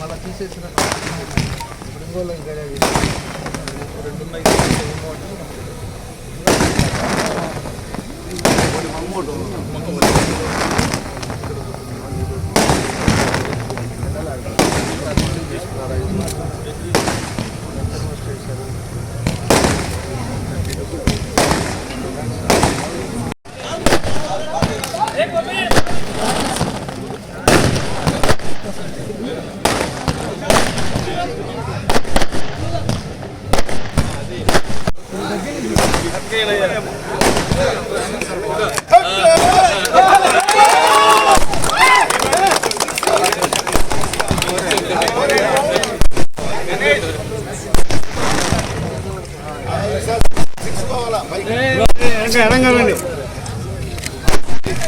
మళ్ళీ తీసేసిన ఇప్పుడు ఇంకోళ్ళు ఇంకా రెండు ఉన్నాయి ఎడంగారండి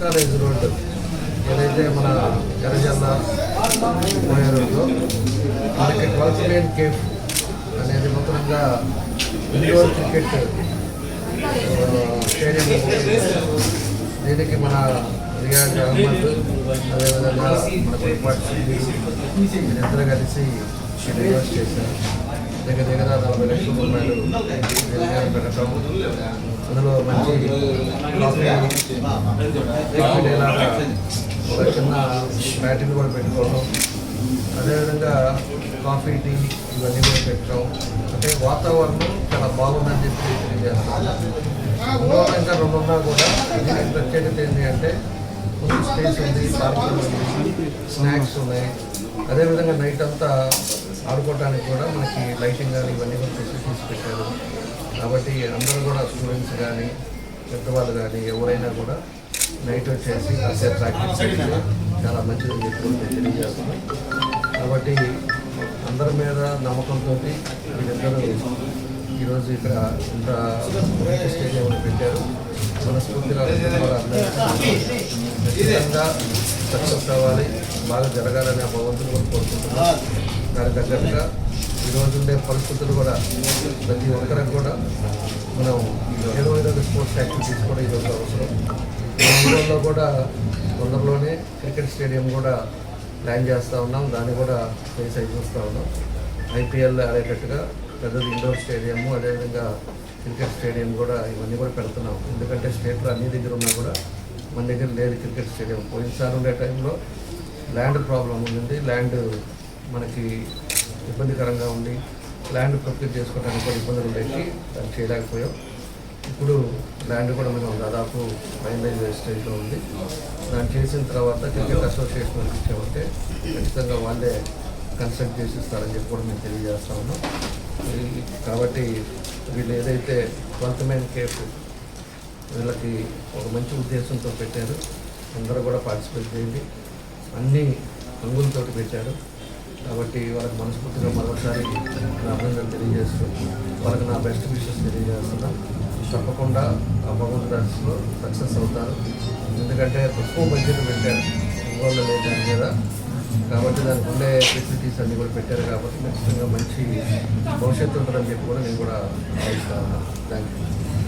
కాలేజ్ రోడ్డు ఏదైతే మన ఎర్రజల్ల పోయే రోడ్డు మనకి ట్వెల్త్ మెయిన్ కేఫ్ అనేది మొత్తంగా ఇండోర్ క్రికెట్ స్టేడియం దీనికి మన రియాజ్ అహ్మద్ అదేవిధంగా మన పొరపాటు వీరిద్దరు కలిసి ఇన్వెస్ట్ చేశారు. దగ్గర దగ్గర నలభై లక్షల రూపాయలు పెట్టడం. అందులో మంచి ఒక చిన్న బ్యాటరీ కూడా పెట్టుకోవడం. అదేవిధంగా కాఫీ టీ ఇవన్నీ కూడా పెట్టడం. అంటే వాతావరణం చాలా బాగుందని చెప్పి తెలియజేస్తాను ఇంకా రెండున్నా కూడా ప్రత్యేకత ఏంటి అంటే స్పేస్ ఉంది స్నాక్స్ ఉన్నాయి. అదేవిధంగా నైట్ అంతా ఆడుకోవడానికి కూడా మనకి లైటింగ్ కానీ ఇవన్నీ కూడా ఫెసిలిటీస్ పెట్టారు. కాబట్టి అందరూ కూడా స్టూడెంట్స్ కానీ పెద్దవాళ్ళు కానీ ఎవరైనా కూడా నైట్ వచ్చేసి కాసేపు ప్రాక్టీస్ చేసి చాలా మంచిదని చెప్పి నేను తెలియజేస్తున్నాను. కాబట్టి అందరి మీద నమ్మకంతో వీళ్ళిద్దరూ ఈరోజు ఇక్కడ ఇంత స్టేడియం పెట్టారు. మనస్ఫూర్తిగా ఖచ్చితంగా సక్సెస్ అవ్వాలి బాగా జరగాలని ఆ భగవంతుని కూడా కోరుకుంటున్నాను. దానికి తగ్గట్టుగా ఈరోజు ఉండే పరిస్థితులు కూడా ప్రతి ఒక్కరికి కూడా మనం ఏదో ఏదో స్పోర్ట్స్ యాక్టివిటీస్ కూడా ఈరోజు అవసరం. ఈ కూడా తొందరలోనే క్రికెట్ స్టేడియం కూడా ప్లాన్ చేస్తూ ఉన్నాం. దాన్ని కూడా ఫేస్ అయి చూస్తూ ఉన్నాం. ఐపీఎల్ ఆడేటట్టుగా పెద్దది ఇండోర్ స్టేడియము అదేవిధంగా క్రికెట్ స్టేడియం కూడా ఇవన్నీ కూడా పెడుతున్నాం. ఎందుకంటే స్టేట్లో అన్ని దగ్గర ఉన్నా కూడా మన దగ్గర లేదు క్రికెట్ స్టేడియం పోయినసారి ఉండే టైంలో ల్యాండ్ ప్రాబ్లం ఉంది ల్యాండ్ మనకి ఇబ్బందికరంగా ఉంది. ల్యాండ్ ప్రొక్యూర్ చేసుకోవడానికి కూడా ఇబ్బందులు ఉండేవి. దాన్ని చేయలేకపోయాం. ఇప్పుడు ల్యాండ్ కూడా మనం దాదాపు ఫైనలైజ్ స్టేజ్లో ఉంది. దాన్ని చేసిన తర్వాత క్రికెట్ అసోసియేషన్ ఇచ్చామంటే ఖచ్చితంగా వాళ్ళే కన్స్ట్రక్ట్ చేసి ఇస్తారని చెప్పి కూడా మేము తెలియజేస్తా ఉన్నాం కాబట్టి వీళ్ళు ఏదైతే ట్వెల్త్ మెయిన్ కేఫ్ వీళ్ళకి ఒక మంచి ఉద్దేశంతో పెట్టారు అందరూ కూడా పార్టిసిపేట్ చేయండి. అన్ని రంగులతో పెట్టారు. కాబట్టి వాళ్ళకి మనస్ఫూర్తిగా మరొకసారి నా అభినందనలు తెలియజేస్తూ వాళ్ళకి నా బెస్ట్ విషెస్ తెలియజేస్తున్నాను తప్పకుండా ఆ భగవంతుడాన్స్లో సక్సెస్ అవుతారు. ఎందుకంటే తక్కువ బడ్జెట్ పెట్టారు. ఇంకోళ్ళు లేదు దాని మీద కాబట్టి దానికి ఉండే ఫెసిలిటీస్ అన్నీ కూడా పెట్టారు కాబట్టి ఖచ్చితంగా మంచి భవిష్యత్తు ఉంటుందని చెప్పి కూడా నేను కూడా భావిస్తా ఉన్నాను థ్యాంక్ యూ